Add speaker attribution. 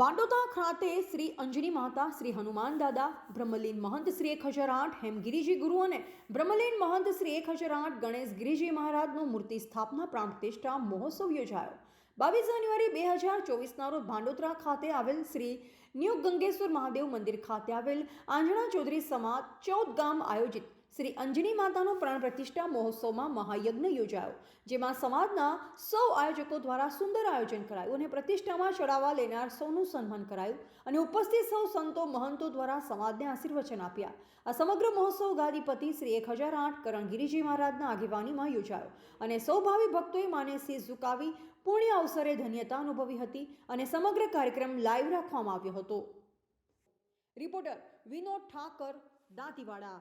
Speaker 1: બાંડોતા ખાતે શ્રી અંજની માતા શ્રી હનુમાન દાદા, બ્રહ્મલીન મહંત શ્રી એક હજાર આઠ, હેમગીરીજી ગુરુ અને બ્રહ્મલીન મહંત શ્રી એક હજાર આઠ ગણેશ ગિરિજી મહારાજનો મૂર્તિ સ્થાપના પ્રાણ મહોત્સવ યોજાયો. બાવીસ જાન્યુઆરી બે હજાર ચોવીસના રોજ ભાંડોદરા ખાતે આવેલ શ્રી ન્યૂ ગંગેશ્વર મહાદેવ મંદિર ખાતે આવેલ આંજણા ચૌધરી સમાજ ચૌદ ગામ આયોજિત શ્રી અંજની માતાનો પ્રાણ પ્રતિષ્ઠા મહોત્સવમાં મહાયજ્ઞ યોજાયો, જેમાં સમાજના સૌ આયોજકો દ્વારા સુંદર આયોજન કરાયું અને પ્રતિષ્ઠામાં ચડાવવા લેનાર સૌનું સન્માન કરાયું અને ઉપસ્થિત સૌ સંતો મહંતો દ્વારા સમાજને આશીર્વચન આપ્યા. આ સમગ્ર મહોત્સવ ગાદીપતિ શ્રી એક હજાર આઠ કરણગીરીજી મહારાજના આગેવાનીમાં યોજાયો અને સૌ ભાવિ ભક્તોએ માને શીશ ઝુકાવી પુણ્ય અવસરે ધન્યતા અનુભવી હતી અને સમગ્ર કાર્યક્રમ લાઈવ રાખવામાં આવ્યો હતો. રિપોર્ટર વિનોદ ઠાકર, દાંતીવાડા.